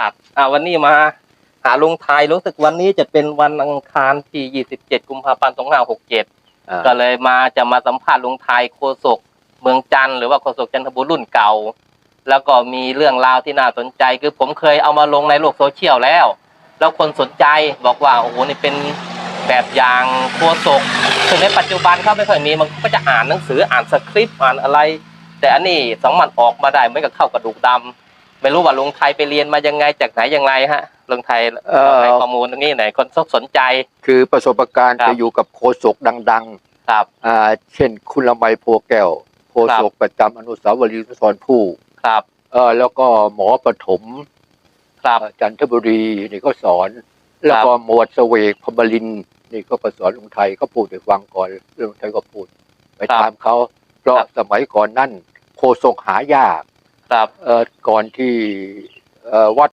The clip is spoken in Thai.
าษณ์อ่าวันนี้มาหาลุงไทยรู้สึกวันนี้จะเป็นวันอังคารที่ 27 กุมภาพันธ์ 2567อ่าก็เลยมาจะมาสัมภาษณ์ลุงไทยโคศกเมืองจันทร์หรือว่าโคศกจันทบุรีรุ่นเก่า แล้วก็มีเรื่องราวที่น่าสนใจ คือผมเคยเอามาลงในโลกโซเชียลแล้ว แล้วคนสนใจบอกว่าโอ้โหนี่เป็นแบบอย่างโคศกถึงในปัจจุบันเขาไม่ค่อยมีมันก็จะอ่านหนังสืออ่านสคริปต์อ่านอะไร แต่อันนี้สองมันออกมาได้เหมือนกับเข้ากระดูกดำ ไม่รู้ว่าลุงไทยไปเรียนมายังไงจากไหนยังไงฮะลุงไทยเอ่อ ให้ข้อมูลตรงนี้หน่อยคนสนใจ คือประสบการณ์ครับ จะอยู่กับโคศกดังครับ ๆอ่าเช่น คุณละไมโพแก้วโคศกประจำอนุสาวรีย์สุนทรภู่ครับเออแล้วก็หมอปฐมครับ เอ่อจันทบุรีนี่ก็สอน แล้วก็หมวดเสวกพมลินทร์นี่ก็ประสอนลุงไทยก็พูดให้ฟังก่อนเรื่องลุงไทยก็พูด ไปครับถามเขาเพราะครับ สมัยก่อนนั่นโคศกหายาก ครับเอ่อก่อนที่เอ่อวัด